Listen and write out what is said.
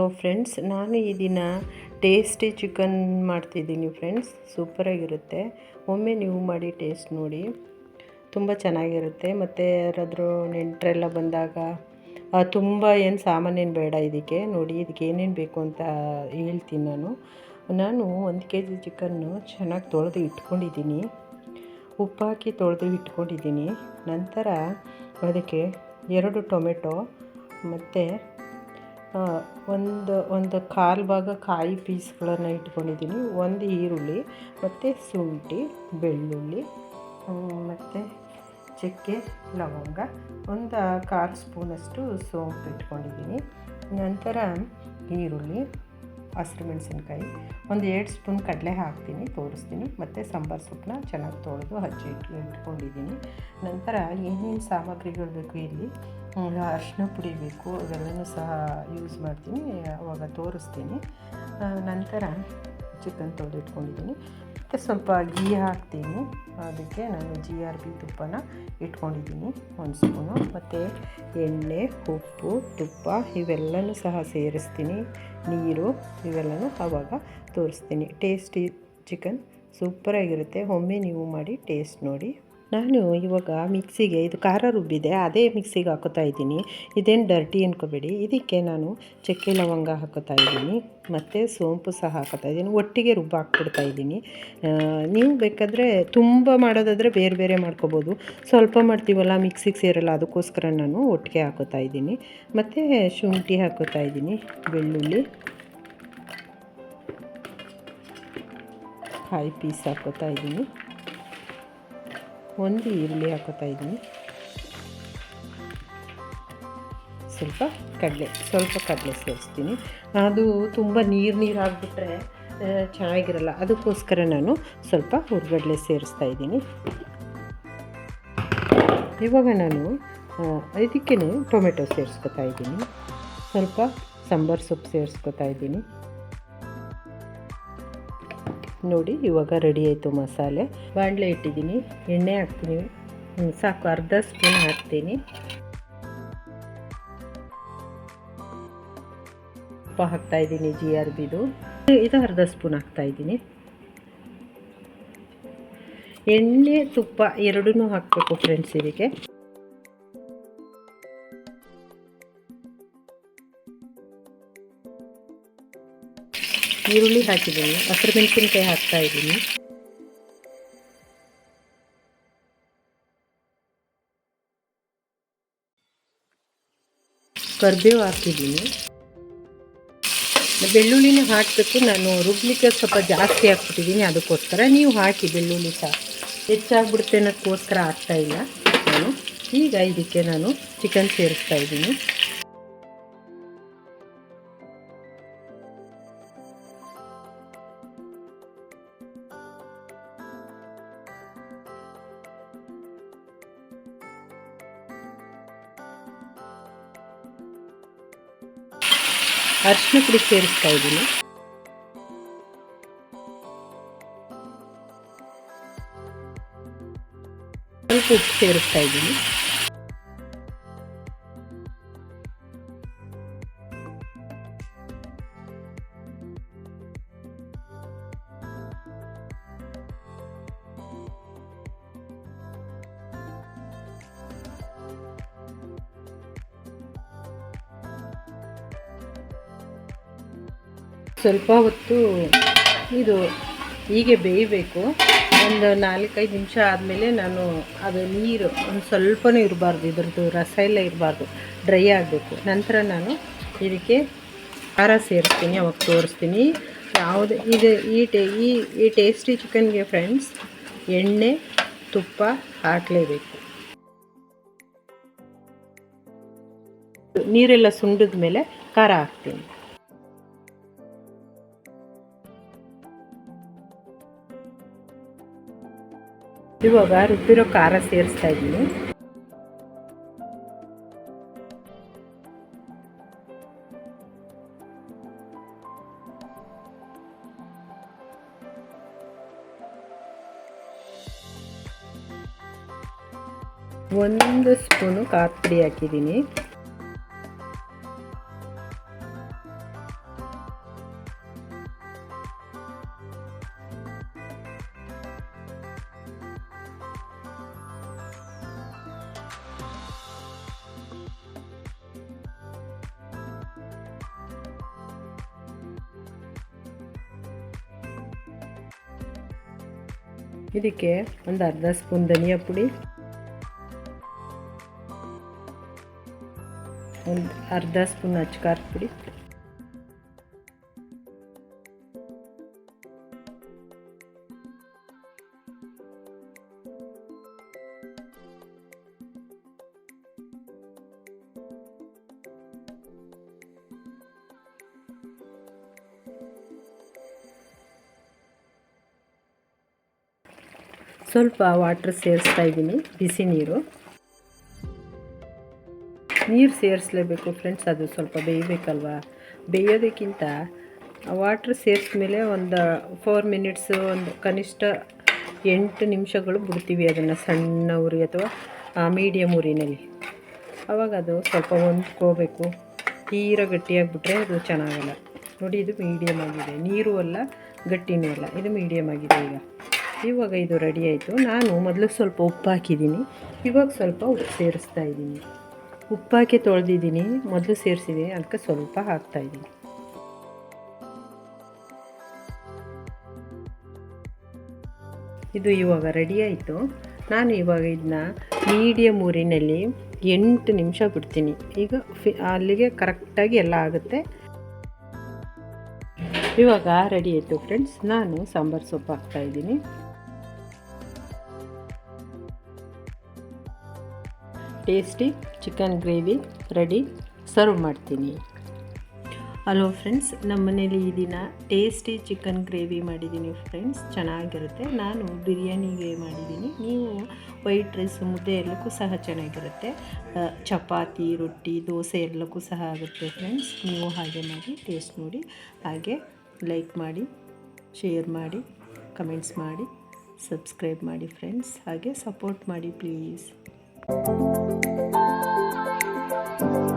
Hello friends, ನಾನು ಈ ದಿನ ಟೇಸ್ಟಿ ಚಿಕನ್ ಮಾಡ್ತಿದ್ದೀನಿ ಫ್ರೆಂಡ್ಸ್. ಸೂಪರಾಗಿರುತ್ತೆ ಒಮ್ಮೆ ನೀವು ಮಾಡಿ ಟೇಸ್ಟ್ ನೋಡಿ. ತುಂಬ ಚೆನ್ನಾಗಿರುತ್ತೆ. ಮತ್ತು ಯಾರಾದರೂ ನೆಂಟರೆಲ್ಲ ಬಂದಾಗ ತುಂಬ ಏನು ಸಾಮಾನೇನು ಬೇಡ ಇದಕ್ಕೆ. ನೋಡಿ, ಇದಕ್ಕೆ ಏನೇನು ಬೇಕು ಅಂತ ಹೇಳ್ತೀನಿ ನಾನು. ನಾನು ಒಂದು ಕೆ ಜಿ ಚಿಕನ್ನು ಚೆನ್ನಾಗಿ ತೊಳೆದು ಇಟ್ಕೊಂಡಿದ್ದೀನಿ. ಉಪ್ಪು ಹಾಕಿ ತೊಳೆದು ಇಟ್ಕೊಂಡಿದ್ದೀನಿ. ನಂತರ ಅದಕ್ಕೆ ಎರಡು ಟೊಮೆಟೊ ಮತ್ತು ಒಂದು ಒಂದು ಕಾಲು ಭಾಗ ಕಾಯಿ ಪೀಸ್ಗಳನ್ನು ಇಟ್ಕೊಂಡಿದ್ದೀನಿ. ಒಂದು ಈರುಳ್ಳಿ, ಮತ್ತು ಶುಂಠಿ, ಬೆಳ್ಳುಳ್ಳಿ ಮತ್ತು ಚಕ್ಕೆ, ಲವಂಗ, ಒಂದು ಕಾಲು ಸ್ಪೂನಷ್ಟು ಸೋಂಪು ಇಟ್ಕೊಂಡಿದ್ದೀನಿ. ನಂತರ ಈರುಳ್ಳಿ ಹಸಿರು ಮೆಣಸಿನ್ಕಾಯಿ, ಒಂದು ಎರಡು ಸ್ಪೂನ್ ಕಡಲೆ ಹಾಕ್ತೀನಿ, ತೋರಿಸ್ತೀನಿ. ಮತ್ತು ಸಾಂಬಾರು ಸೊಪ್ಪನ್ನ ಚೆನ್ನಾಗಿ ತೊಳೆದು ಹಚ್ಚಿ ಇಟ್ಟು ಇಟ್ಕೊಂಡಿದ್ದೀನಿ. ನಂತರ ಏನೇನು ಸಾಮಗ್ರಿಗಳು ಬೇಕು ಇಲ್ಲಿ? ಅರಿಶಿನ ಪುಡಿ ಬೇಕು ಅವೆಲ್ಲನೂ ಸಹ ಯೂಸ್ ಮಾಡ್ತೀನಿ, ಅವಾಗ ತೋರಿಸ್ತೀನಿ. ನಂತರ ಚಿಕನ್ ತೊಳೆದು ಇಟ್ಕೊಂಡಿದ್ದೀನಿ ಮತ್ತು ಸ್ವಲ್ಪ ಗೀ ಹಾಕ್ತೀನಿ. ಅದಕ್ಕೆ ನಾನು ಜಿ ಆರ್ ಬಿ ತುಪ್ಪನ ಇಟ್ಕೊಂಡಿದ್ದೀನಿ. ಒಂದು ಸ್ಪೂನು, ಮತ್ತು ಎಣ್ಣೆ, ಉಪ್ಪು, ತುಪ್ಪ ಇವೆಲ್ಲನೂ ಸಹ ಸೇರಿಸ್ತೀನಿ. ನೀರು ಇವೆಲ್ಲನೂ ಆವಾಗ ತೋರಿಸ್ತೀನಿ. ಟೇಸ್ಟಿ ಚಿಕನ್ ಸೂಪರಾಗಿರುತ್ತೆ. ಒಮ್ಮೆ ನೀವು ಮಾಡಿ ಟೇಸ್ಟ್ ನೋಡಿ. ನಾನು ಇವಾಗ ಮಿಕ್ಸಿಗೆ, ಇದು ಖಾರ ರುಬ್ಬಿದೆ, ಅದೇ ಮಿಕ್ಸಿಗೆ ಹಾಕೋತಾ ಇದ್ದೀನಿ. ಇದೇನು ಡರ್ಟಿ ಅನ್ಕೋಬೇಡಿ. ಇದಕ್ಕೆ ನಾನು ಚಕ್ಕೆ ಲವಂಗ ಹಾಕೋತಾ ಇದ್ದೀನಿ. ಮತ್ತು ಸೋಂಪು ಸಹ ಹಾಕೋತಾ ಇದ್ದೀನಿ. ಒಟ್ಟಿಗೆ ರುಬ್ಬ ಹಾಕ್ಬಿಡ್ತಾ ಇದ್ದೀನಿ. ನೀವು ಬೇಕಾದರೆ ತುಂಬ ಮಾಡೋದಾದರೆ ಬೇರೆ ಬೇರೆ ಮಾಡ್ಕೋಬೋದು. ಸ್ವಲ್ಪ ಮಾಡ್ತೀವಲ್ಲ, ಮಿಕ್ಸಿಗೆ ಸೇರಲ್ಲ, ಅದಕ್ಕೋಸ್ಕರ ನಾನು ಒಟ್ಟಿಗೆ ಹಾಕೋತಾ ಇದ್ದೀನಿ. ಮತ್ತು ಶುಂಠಿ ಹಾಕೋತಾ ಇದ್ದೀನಿ, ಬೆಳ್ಳುಳ್ಳಿ. ಕಾಯಿ ಪೀಸ್ ಹಾಕೋತಾ ಇದ್ದೀನಿ. ಒಂದು ಈರುಳ್ಳಿ ಹಾಕೋತಾ ಇದ್ದೀನಿ. ಸ್ವಲ್ಪ ಕಡಲೆ ಸ್ವಲ್ಪ ಕಡಲೆ ಸೇರಿಸ್ತೀನಿ. ಅದು ತುಂಬ ನೀರು ನೀರು ಆಗಿಬಿಟ್ರೆ ಚೆನ್ನಾಗಿರಲ್ಲ. ಅದಕ್ಕೋಸ್ಕರ ನಾನು ಸ್ವಲ್ಪ ಹುರ್ಗಡ್ಲೆ ಸೇರಿಸ್ತಾ ಇದ್ದೀನಿ. ಇವಾಗ ನಾನು ಇದಕ್ಕೇ ಟೊಮೆಟೊ ಸೇರಿಸ್ಕೊತಾ ಇದ್ದೀನಿ. ಸ್ವಲ್ಪ ಸಾಂಬಾರು ಸೊಪ್ಪು ಸೇರಿಸ್ಕೊತಾ ಇದ್ದೀನಿ. ನೋಡಿ, ಇವಾಗ ರೆಡಿ ಆಯಿತು ಮಸಾಲೆ. ಬಾಣಲೆ ಇಟ್ಟಿದ್ದೀನಿ, ಎಣ್ಣೆ ಹಾಕ್ತೀನಿ. ಸಾಕು, ಅರ್ಧ ಸ್ಪೂನ್ ಹಾಕ್ತೀನಿ. ತುಪ್ಪ ಹಾಕ್ತಾ ಇದ್ದೀನಿ ಜಿ ಆರ್ ಬಿದು ಇದು ಅರ್ಧ ಸ್ಪೂನ್ ಹಾಕ್ತಾ ಇದ್ದೀನಿ. ಎಣ್ಣೆ, ತುಪ್ಪ ಎರಡೂ ಹಾಕಬೇಕು ಫ್ರೆಂಡ್ಸ್ ಇದಕ್ಕೆ. ಈರುಳ್ಳಿ ಹಾಕಿದ್ದೀನಿ. ಹಸಿರು ಮೆಣಸಿನ್ಕಾಯಿ ಹಾಕ್ತಾ ಇದ್ದೀನಿ. ಕರ್ಬೇವು ಹಾಕಿದ್ದೀನಿ. ಬೆಳ್ಳುಳ್ಳಿನೂ ಹಾಕಬೇಕು. ನಾನು ರುಬ್ಲಿಕ್ಕೆ ಸ್ವಲ್ಪ ಜಾಸ್ತಿ ಹಾಕ್ಬಿಟ್ಟಿದ್ದೀನಿ. ಅದಕ್ಕೋಸ್ಕರ ನೀವು ಹಾಕಿ ಬೆಳ್ಳುಳ್ಳಿ ಸಹ. ಹೆಚ್ಚಾಗ್ಬಿಡುತ್ತೆ ಅನ್ನೋದಕ್ಕೋಸ್ಕರ ಹಾಕ್ತಾ ಇಲ್ಲ ನಾನು. ಈಗ ಇದಕ್ಕೆ ನಾನು ಚಿಕನ್ ಸೇರಿಸ್ತಾ ಇದ್ದೀನಿ. ಅರಿಶಿನ ಪುಡಿ ಸೇರಿಸ್ತಾ ಇದ್ದೀನಿ. ಸ್ವಲ್ಪ ಉಪ್ಪು ಸೇರಿಸ್ತಾ ಇದ್ದೀನಿ. ಸ್ವಲ್ಪ ಹೊತ್ತು ಇದು ಹೀಗೆ ಬೇಯಬೇಕು. ಒಂದು ನಾಲ್ಕೈದು ನಿಮಿಷ ಆದಮೇಲೆ ನಾನು ಅದು ನೀರು ಒಂದು ಸ್ವಲ್ಪನೂ ಇರಬಾರ್ದು, ಇದ್ರದ್ದು ರಸ ಎಲ್ಲ ಇರಬಾರ್ದು, ಡ್ರೈ ಆಗಬೇಕು. ನಂತರ ನಾನು ಇದಕ್ಕೆ ಖಾರ ಸೇರಿಸ್ತೀನಿ, ಅವಾಗ ತೋರಿಸ್ತೀನಿ. ಯಾವುದೇ ಇದು ಈ ಟೇ ಈ ಈ ಟೇಸ್ಟಿ ಚಿಕನ್ಗೆ ಫ್ರೆಂಡ್ಸ್ ಎಣ್ಣೆ, ತುಪ್ಪ ಹಾಕಲೇಬೇಕು. ನೀರೆಲ್ಲ ಸುಂಡಿದ ಮೇಲೆ ಖಾರ ಹಾಕ್ತೀನಿ. ಇವಾಗ ರುಬ್ಬಿರೋ ಖಾರ ಸೇರಿಸ್ತಾ ಇದ್ದೀನಿ. ಒಂದು ಸ್ಪೂನು ಖಾರ ಪುಡಿ ಹಾಕಿದ್ದೀನಿ. ಇದಕ್ಕೆ ಒಂದು ಅರ್ಧ ಸ್ಪೂನ್ ಧನಿಯಾ ಪುಡಿ ಒಂದು ಅರ್ಧ ಸ್ಪೂನ್ ಅಚ್ಕಾರದ ಪುಡಿ. ಸ್ವಲ್ಪ ವಾಟ್ರ್ ಸೇರಿಸ್ತಾ ಇದ್ದೀನಿ, ಬಿಸಿ ನೀರು. ನೀರು ಸೇರಿಸ್ಲೇಬೇಕು ಫ್ರೆಂಡ್ಸ್ ಅದು ಸ್ವಲ್ಪ ಬೇಯಬೇಕಲ್ವಾ? ಬೇಯೋದಕ್ಕಿಂತ ವಾಟ್ರ್ ಸೇರಿಸ್ಮೇಲೆ ಒಂದು ಫೋರ್ ಮಿನಿಟ್ಸು ಒಂದು ಕನಿಷ್ಠ ಎಂಟು ನಿಮಿಷಗಳು ಬಿಡ್ತೀವಿ ಅದನ್ನು ಸಣ್ಣ ಉರಿ ಅಥವಾ ಮೀಡಿಯಮ್ ಉರಿನಲ್ಲಿ. ಆವಾಗ ಅದು ಸ್ವಲ್ಪ ಹೊಂದ್ಕೋಬೇಕು. ತೀರ ಗಟ್ಟಿಯಾಗಿಬಿಟ್ರೆ ಅದು ಚೆನ್ನಾಗಲ್ಲ. ನೋಡಿ, ಇದು ಮೀಡಿಯಮ್ ಆಗಿದೆ. ನೀರು ಅಲ್ಲ, ಗಟ್ಟಿನೂ ಅಲ್ಲ. ಇದು ಮೀಡಿಯಮ್ ಆಗಿದೆ ಈಗ. ಇವಾಗ ಇದು ರೆಡಿ ಆಯಿತು. ನಾನು ಮೊದಲು ಸ್ವಲ್ಪ ಉಪ್ಪು ಹಾಕಿದ್ದೀನಿ. ಇವಾಗ ಸ್ವಲ್ಪ ಉಪ್ಪು ಸೇರಿಸ್ತಾ ಇದ್ದೀನಿ. ಉಪ್ಪಾಕಿ ತೊಳೆದಿದ್ದೀನಿ. ಮೊದಲು ಸೇರಿಸಿದೆ. ಅದಕ್ಕೆ ಸ್ವಲ್ಪ ಹಾಕ್ತಾಯಿದ್ದೀನಿ ಇದು ಇವಾಗ ರೆಡಿ ಆಯಿತು. ನಾನು ಇವಾಗ ಇದನ್ನ ಮೀಡಿಯಮ್ ಊರಿನಲ್ಲಿ ಎಂಟು ನಿಮಿಷ ಬಿಡ್ತೀನಿ. ಈಗ ಫಿ ಅಲ್ಲಿಗೆ ಕರೆಕ್ಟಾಗಿ ಎಲ್ಲ ಆಗುತ್ತೆ. ಇವಾಗ ರೆಡಿ ಆಯಿತು ಫ್ರೆಂಡ್ಸ್ ನಾನು ಸಾಂಬಾರು ಸೊಪ್ಪು ಹಾಕ್ತಾಯಿದ್ದೀನಿ tasty chicken gravy ready serve ಮಾಡ್ತೀನಿ. ಹಲೋ ಫ್ರೆಂಡ್ಸ್ ನಮ್ಮ ಮನೇಲಿ ಈ ದಿನ ಟೇಸ್ಟಿ ಚಿಕನ್ ಗ್ರೇವಿ ಮಾಡಿದ್ದೀನಿ ಫ್ರೆಂಡ್ಸ್ ಚೆನ್ನಾಗಿರುತ್ತೆ. ನಾನು ಬಿರಿಯಾನಿಗೆ ಮಾಡಿದ್ದೀನಿ. ನೀವು ವೈಟ್ ರೈಸ್ ಮುದ್ದೆ ಎಲ್ಲಕ್ಕೂ ಸಹ ಚೆನ್ನಾಗಿರುತ್ತೆ. ಚಪಾತಿ, ರೊಟ್ಟಿ, ದೋಸೆ ಎಲ್ಲಕ್ಕೂ ಸಹ ಆಗುತ್ತೆ ಫ್ರೆಂಡ್ಸ್ ನೀವು ಹಾಗೆ ಮಾಡಿ ಟೇಸ್ಟ್ ನೋಡಿ. ಹಾಗೆ ಲೈಕ್ ಮಾಡಿ ಶೇರ್ ಮಾಡಿ ಕಮೆಂಟ್ಸ್ ಮಾಡಿ ಸಬ್ಸ್ಕ್ರೈಬ್ ಮಾಡಿ ಫ್ರೆಂಡ್ಸ್ ಹಾಗೆ ಸಪೋರ್ಟ್ ಮಾಡಿ ಪ್ಲೀಸ್ Thank you.